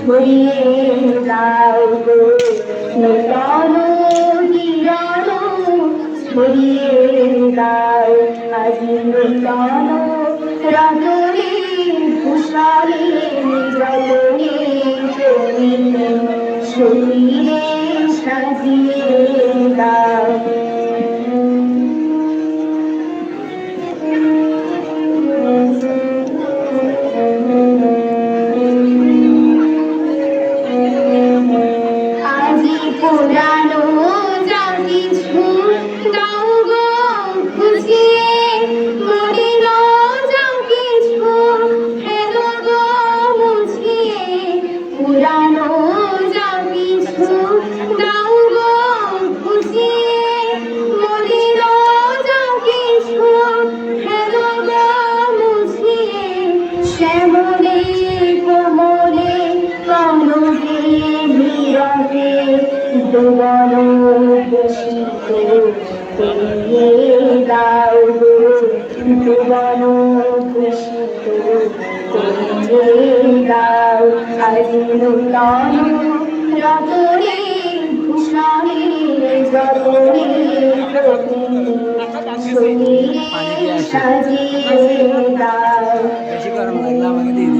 ছড়িয়ে দাও গো নূতন কিরণ ছড়িয়ে দাও আজি নূতন ভূষণে জলনে জমিনে শরীরে সাজিয়ে দাও সাজিয়ে দাও বেশি গরম লাগলে আমাকে দিয়ে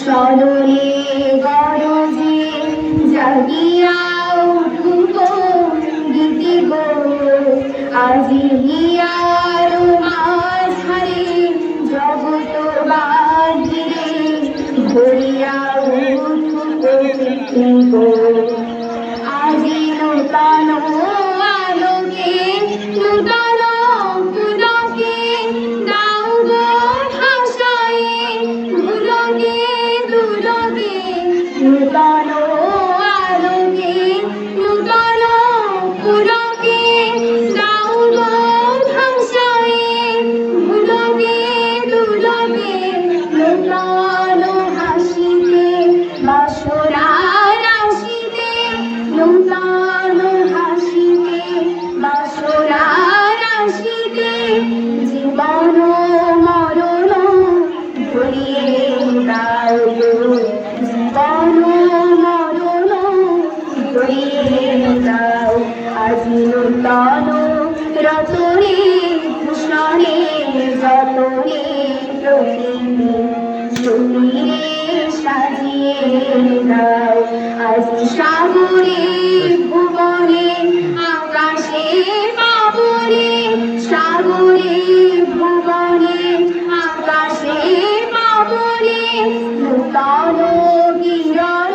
সদরে গরজে জাগিয়া উঠুক গীতি আজি হিয়ার মাঝারে জগত বাহিরে ভরিয়া উঠুক গীতি গো। দাও আজি সাগরে ভুবনে আকাশে পাবনে সাগরে ভুবনে আকাশে পাবনে নূতন কিরণ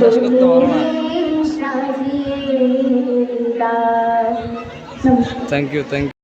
শেষ করতে পারব না। Thank you thank